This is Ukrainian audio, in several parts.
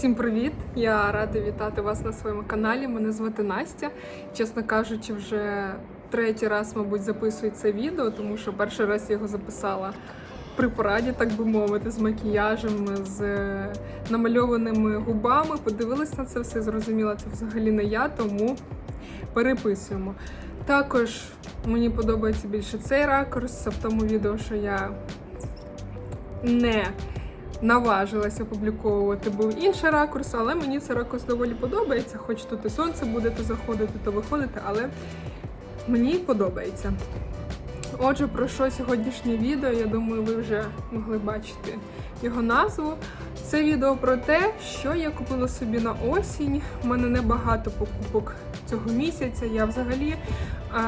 Всім привіт! Я рада вітати вас на своєму каналі. Мене звати Настя. Чесно кажучи, вже третій раз, мабуть, записую це відео, тому що перший раз я його записала при пораді, так би мовити, з макіяжем, з е, намальованими губами. Подивилась на це все, зрозуміла, це взагалі не я, тому переписуємо. Також мені подобається більше цей ракурс в тому відео, що я не наважилася опубліковувати був інший ракурс, але мені цей ракурс доволі подобається. Хоч тут і сонце будете заходити, то виходити, але мені подобається. Отже, про що сьогоднішнє відео? Я думаю, ви вже могли бачити його назву. Це відео про те, що я купила собі на осінь. У мене небагато покупок цього місяця. Я взагалі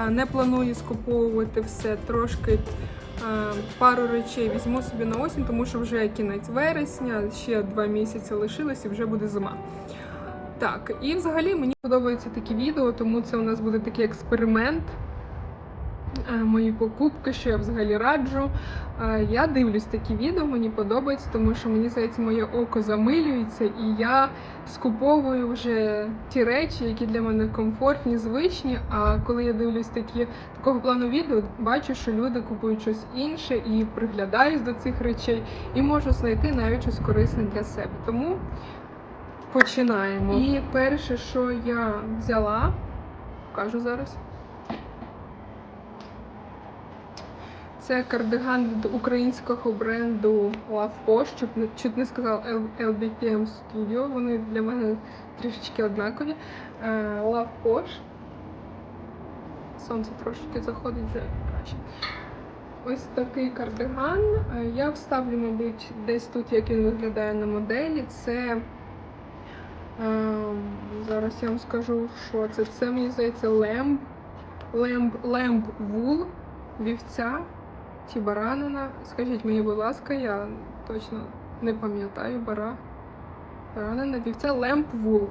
не планую скуповувати все трошки. А, Пару речей візьму собі на осінь, тому що вже кінець вересня, ще два місяці лишилось і вже буде зима. Так, і взагалі мені подобаються такі відео, тому це у нас буде такий експеримент. Е, Мої покупки, що я взагалі раджу. Е, Я дивлюсь такі відео, мені подобається, тому що мені здається, моє око замилюється, і я скуповую вже ті речі, які для мене комфортні, звичні. А коли я дивлюсь такі такого плану відео, бачу, що люди купують щось інше і приглядаюсь до цих речей, і можу знайти навіть щось корисне для себе. Тому починаємо. І перше, що я взяла, покажу зараз. Це кардиган від українського бренду Love Posh, чуть не, чуть не сказав L- LBPM Studio. Вони для мене трішечки однакові. Е, Love Posh. Сонце трошки заходить вже краще. Ось такий кардиган. Е, Я вставлю, мабуть, десь тут, як він виглядає на моделі. Це ем, зараз я вам скажу, що це. Це мені здається лемб. Лемб, лемб вул вівця чи баранина. Скажіть мені, будь ласка, я точно не пам'ятаю бара. Баранина, вівця лемб вул.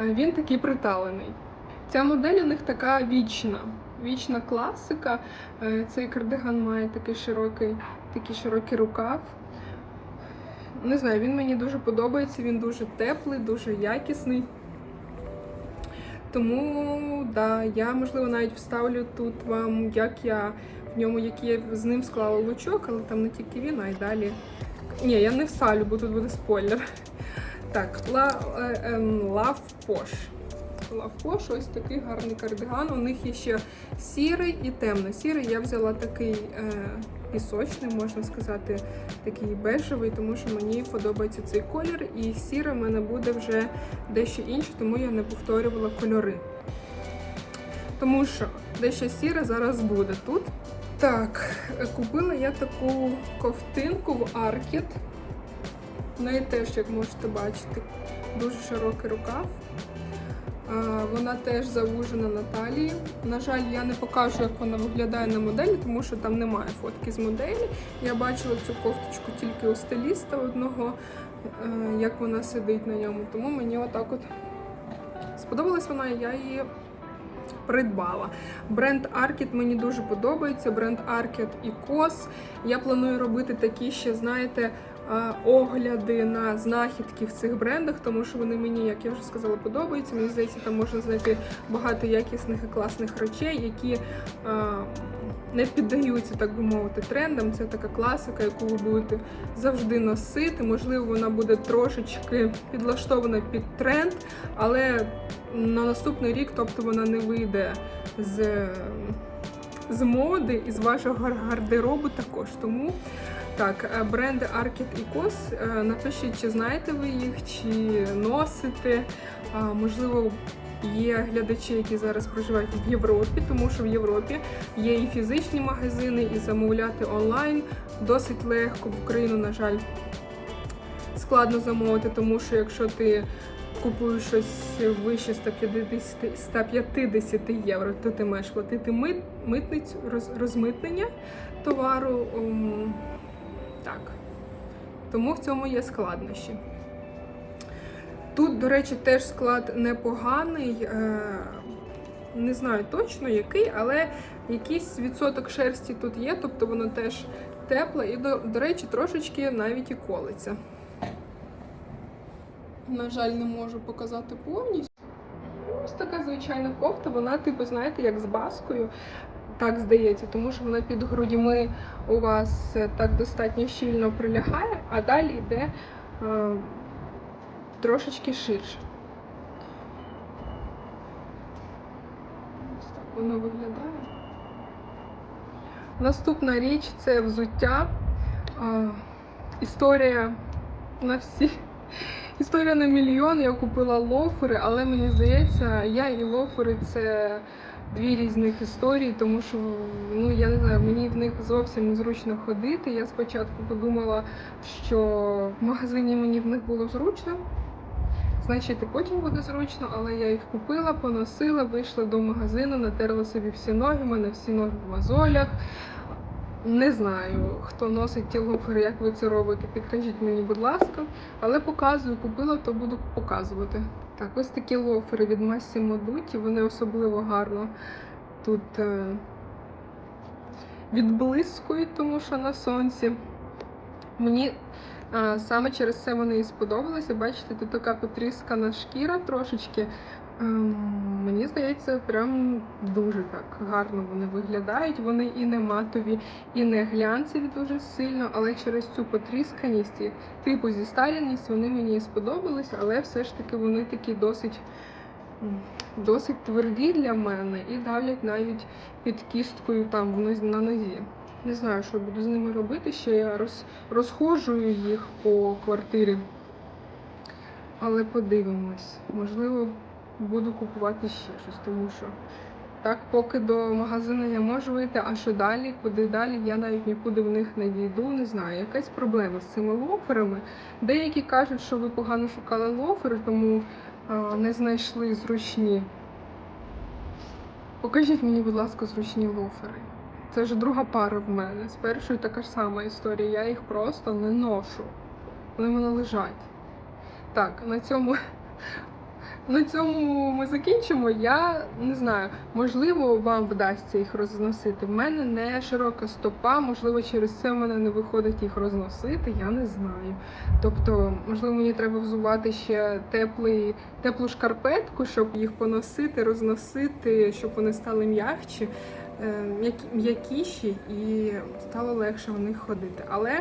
Він такий приталений. Ця модель у них така вічна. Вічна класика. Е, Цей кардиган має такий широкий, такий широкий рукав. Не знаю, він мені дуже подобається, він дуже теплий, дуже якісний. Тому да, я можливо навіть вставлю тут вам, як я в ньому, який я з ним склала лучок, але там не тільки він, а й далі. Ні, я не вставлю, бо тут буде спойлер. Так, Love Posh. Love Posh, ось такий гарний кардиган. У них є ще сірий і темно-сірий. Я взяла такий е, пісочний, можна сказати, такий бежевий, тому що мені подобається цей колір. І сірий в мене буде вже дещо інше, тому я не повторювала кольори. Тому що дещо сіре зараз буде тут. Так, купила я таку ковтинку в Аркет. В неї теж, як можете бачити, дуже широкий рукав. Вона теж завужена на талії. На жаль, я не покажу, як вона виглядає на моделі, тому що там немає фотки з моделі. Я бачила цю кофточку тільки у стиліста одного, е, як вона сидить на ньому. Тому мені отак от сподобалась вона, і я її придбала. Бренд Аркет мені дуже подобається. Бренд Аркет і Кос. Я планую робити такі ще, знаєте, е, огляди на знахідки в цих брендах, тому що вони мені, як я вже сказала, подобаються. Мені здається, там можна знайти багато якісних і класних речей, які е, не піддаються, так би мовити, трендам. Це така класика, яку ви будете завжди носити. Можливо, вона буде трошечки підлаштована під тренд, але на наступний рік, тобто вона не вийде з, з моди і з вашого гардеробу також. Тому так, е, бренди Arket і COS, е, напишіть, чи знаєте ви їх, чи носите. Можливо, є глядачі, які зараз проживають в Європі, тому що в Європі є і фізичні магазини, і замовляти онлайн досить легко. В Україну, на жаль, складно замовити, тому що якщо ти купуєш щось вище 150, 150 євро, то ти маєш платити мит, митницю, роз, розмитнення товару. ем, так. Тому в цьому є складнощі. Тут, до речі, теж склад непоганий. е, Не знаю точно який, але якийсь відсоток шерсті тут є, тобто воно теж тепле і, до, до речі, трошечки навіть і колиться. На жаль, не можу показати повністю. Ось така звичайна кофта, вона, типу, знаєте, як з баскою. Так здається, тому що вона під грудьми у вас е, так достатньо щільно прилягає, а далі йде е, трошечки ширше. Ось так воно виглядає. Наступна річ це взуття. Історія на всі. Історія на мільйон. Я купила лофери, але мені здається, я і лофери це дві різних історії, тому що ну я не знаю, мені в них зовсім незручно ходити. Я спочатку подумала, що в магазині мені в них було зручно. Значить, потім буде зручно, але я їх купила, поносила, вийшла до магазину, натерла собі всі ноги, в мене всі ноги в мозолях. Не знаю, хто носить ті лофери, як ви це робите, підкажіть мені, будь ласка. Але показую, купила, то буду показувати. Так, ось такі лофери від Massimo Dutti, вони особливо гарно тут е, відблискують, тому що на сонці. Мені саме через це вони і сподобалися. Бачите, тут така потріскана шкіра трошечки. Ем, Мені здається, прям дуже так гарно вони виглядають. Вони і не матові, і не глянцеві дуже сильно, але через цю потрісканість і типу зістаряність вони мені сподобалися, але все ж таки вони такі досить, досить тверді для мене і давлять навіть під кісткою там на нозі. Не знаю, що буду з ними робити. Ще я роз, розхожую їх по квартирі. Але подивимось. Можливо, буду купувати ще щось, тому що так, поки до магазину я можу вийти, а що далі, куди далі, я навіть нікуди в них не дійду, не знаю. Якась проблема з цими лоферами. Деякі кажуть, що ви погано шукали лофери, тому а, не знайшли зручні. Покажіть мені, будь ласка, зручні лофери. Це вже друга пара в мене. З першою така ж сама історія. Я їх просто не ношу. Вони в мене лежать. Так, на цьому на цьому ми закінчимо. Я не знаю, можливо, вам вдасться їх розносити. В мене не широка стопа, можливо, через це в мене не виходить їх розносити, я не знаю. Тобто, можливо, мені треба взувати ще теплий, теплу шкарпетку, щоб їх поносити, розносити, щоб вони стали м'які- м'якіші і стало легше в них ходити. Але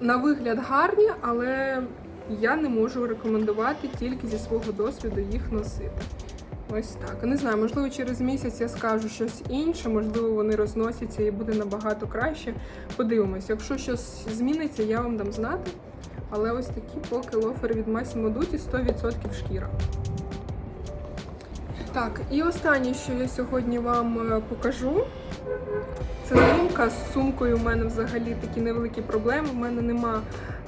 на вигляд гарні, але я не можу рекомендувати тільки зі свого досвіду їх носити. Ось так. Не знаю, можливо, через місяць я скажу щось інше, можливо, вони розносяться і буде набагато краще. Подивимось, якщо щось зміниться, я вам дам знати. Але ось такі поки лофери від Massimo Dutti 100% шкіра. Так, і останнє, що я сьогодні вам е, покажу, це сумка. З сумкою в мене взагалі такі невеликі проблеми. У мене нема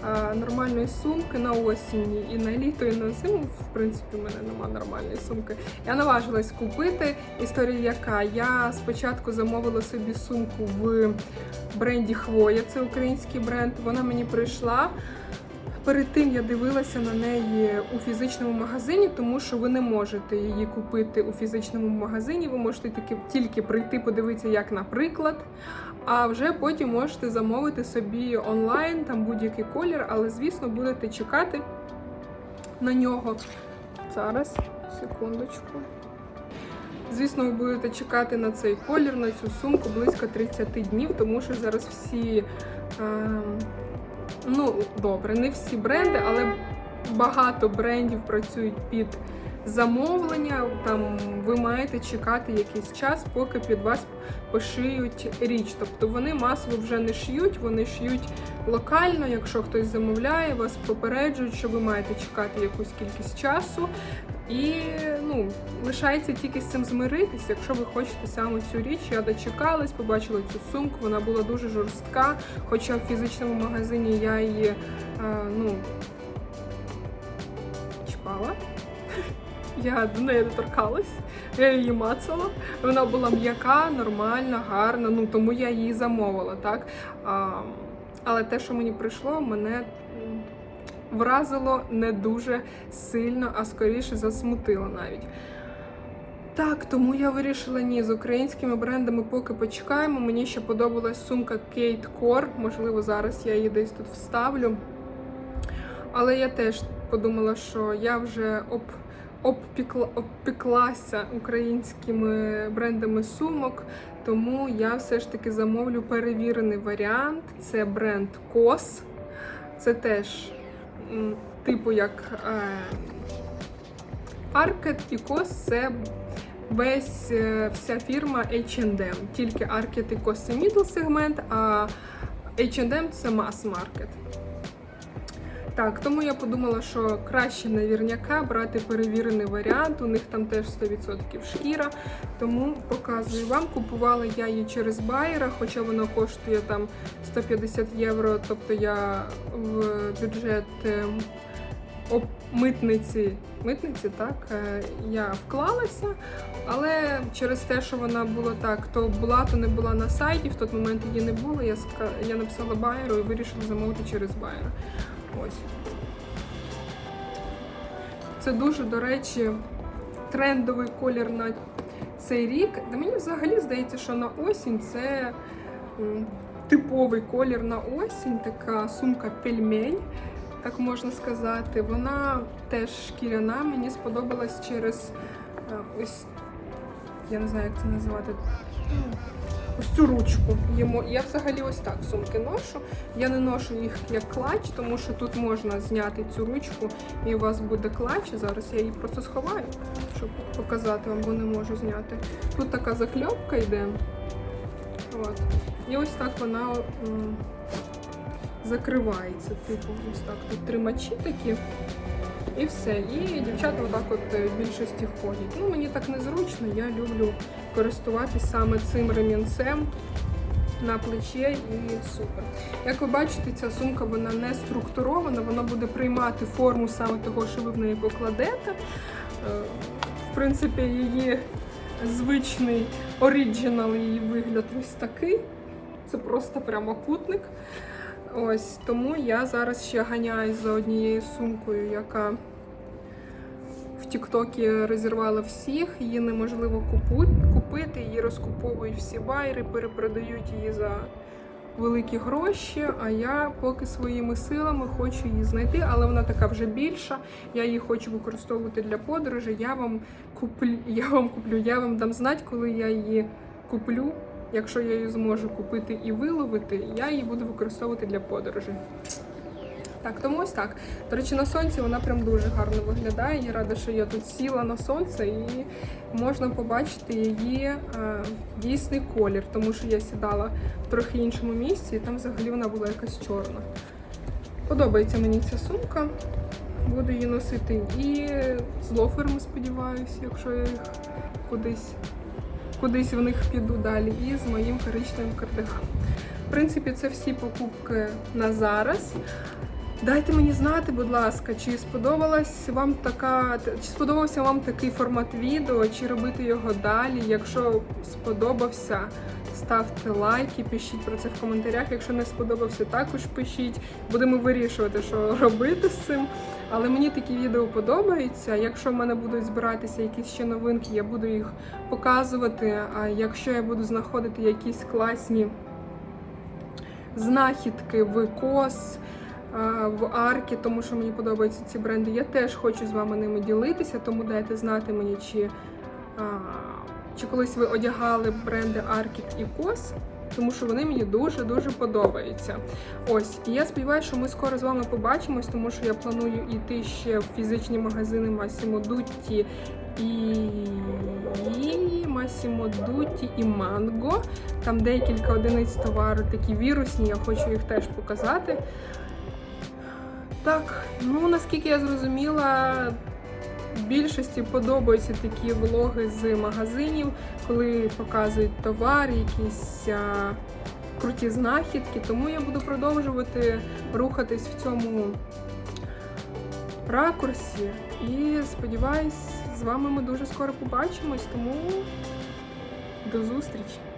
а, нормальної сумки на осінь і на літо, і на зиму. В принципі, в мене нема нормальної сумки. Я наважилась купити. Історія яка? Я спочатку замовила собі сумку в бренді Хвоя, це український бренд. Вона мені прийшла. Перед тим я дивилася на неї у фізичному магазині, тому що ви не можете її купити у фізичному магазині. Ви можете тільки, тільки прийти, подивитися, як наприклад. А вже потім можете замовити собі онлайн, там будь-який колір, але звісно будете чекати на нього. Зараз, секундочку. Звісно, ви будете чекати на цей колір, на цю сумку близько 30 днів, тому що зараз всі. ем, Ну, добре, не всі бренди, але багато брендів працюють під замовлення. Там ви маєте чекати якийсь час, поки під вас пошиють річ. Тобто вони масово вже не шиють, вони шиють локально. Якщо хтось замовляє, вас попереджують, що ви маєте чекати якусь кількість часу. І ну, лишається тільки з цим змиритися. Якщо ви хочете саме цю річ, я дочекалась, побачила цю сумку, вона була дуже жорстка. Хоча в фізичному магазині я її е, ну, чіпала. Я до неї доторкалась, я її мацала. Вона була м'яка, нормальна, гарна, ну тому я її замовила, так? А, але те, що мені прийшло, мене вразило не дуже сильно, а скоріше засмутило навіть. Так, тому я вирішила ні, з українськими брендами поки почекаємо. Мені ще подобалась сумка Kate Core, можливо, зараз я її десь тут вставлю. Але я теж подумала, що я вже об, обпікла, обпіклася українськими брендами сумок, тому я все ж таки замовлю перевірений варіант. Це бренд COS. Це теж типу як Arket і Кос це весь е, вся фірма H&M. Тільки Аркет і Кос це мідл сегмент, а H&M це мас-маркет. Так, тому я подумала, що краще навірняка брати перевірений варіант. У них там теж 100% шкіра. Тому показую вам. Купувала я її через байера, хоча вона коштує там 150 євро. Тобто я в бюджет е, митниці, митниці, так, е, я вклалася, але через те, що вона була так, то була, то не була на сайті, в той момент її не було. Я, ска- я написала байеру і вирішила замовити через байера. Ось. Це дуже, до речі, трендовий колір на цей рік. Та мені взагалі здається, що на осінь це типовий колір на осінь, така сумка пельмень, так можна сказати. Вона теж шкіряна, мені сподобалась через е, ось, я не знаю, як це називати. Ось цю ручку. Я взагалі ось так сумки ношу. Я не ношу їх як клач, тому що тут можна зняти цю ручку і у вас буде клач. Зараз я її просто сховаю, щоб показати вам, бо не можу зняти. Тут така закльопка йде. От. І ось так вона закривається. Типу, ось так. Тут тримачі такі. І все. І дівчата отак от е, в більшості ходять. Ну, мені так незручно, я люблю користуватись саме цим ремінцем на плече і супер. Як ви бачите, ця сумка вона не структурована, вона буде приймати форму саме того, що ви в неї покладете. Е, В принципі, її звичний оригінал, її вигляд ось такий. Це просто прямокутник. Ось тому я зараз ще ганяюсь за однією сумкою, яка в Тіктокі розірвала всіх. Її неможливо купити, її розкуповують всі байри, перепродають її за великі гроші. А я поки своїми силами хочу її знайти, але вона така вже більша. Я її хочу використовувати для подорожі. Я вам куплю, я вам куплю, я вам дам знати, коли я її куплю. Якщо я її зможу купити і виловити, я її буду використовувати для подорожі. Так, тому ось так. До речі, на сонці вона прям дуже гарно виглядає. Я рада, що я тут сіла на сонце і можна побачити її е, дійсний колір, тому що я сідала в трохи іншому місці, і там взагалі вона була якась чорна. Подобається мені ця сумка. Буду її носити і з лоферами, сподіваюся, якщо я їх кудись кудись в них піду далі, і з моїм коричневим кардиганом. В принципі, це всі покупки на зараз. Дайте мені знати, будь ласка, чи сподобалась вам така, чи сподобався вам такий формат відео, чи робити його далі. Якщо сподобався, ставте лайки, пишіть про це в коментарях. Якщо не сподобався, також пишіть. Будемо вирішувати, що робити з цим. Але мені такі відео подобаються. Якщо в мене будуть збиратися якісь ще новинки, я буду їх показувати. А якщо я буду знаходити якісь класні знахідки в кос, в аркі, тому що мені подобаються ці бренди, я теж хочу з вами ними ділитися, тому дайте знати мені, чи, чи колись ви одягали бренди Аркіт і Кос. Тому що вони мені дуже-дуже подобаються. Ось, і я сподіваюся, що ми скоро з вами побачимось, тому що я планую йти ще в фізичні магазини Massimo Dutti і Massimo Dutti і Mango. Там декілька одиниць товару, такі вірусні, я хочу їх теж показати. Так, ну наскільки я зрозуміла, більшості подобаються такі влоги з магазинів, коли показують товар, якісь а, круті знахідки. Тому я буду продовжувати рухатись в цьому ракурсі. І сподіваюсь, з вами ми дуже скоро побачимось, тому до зустрічі!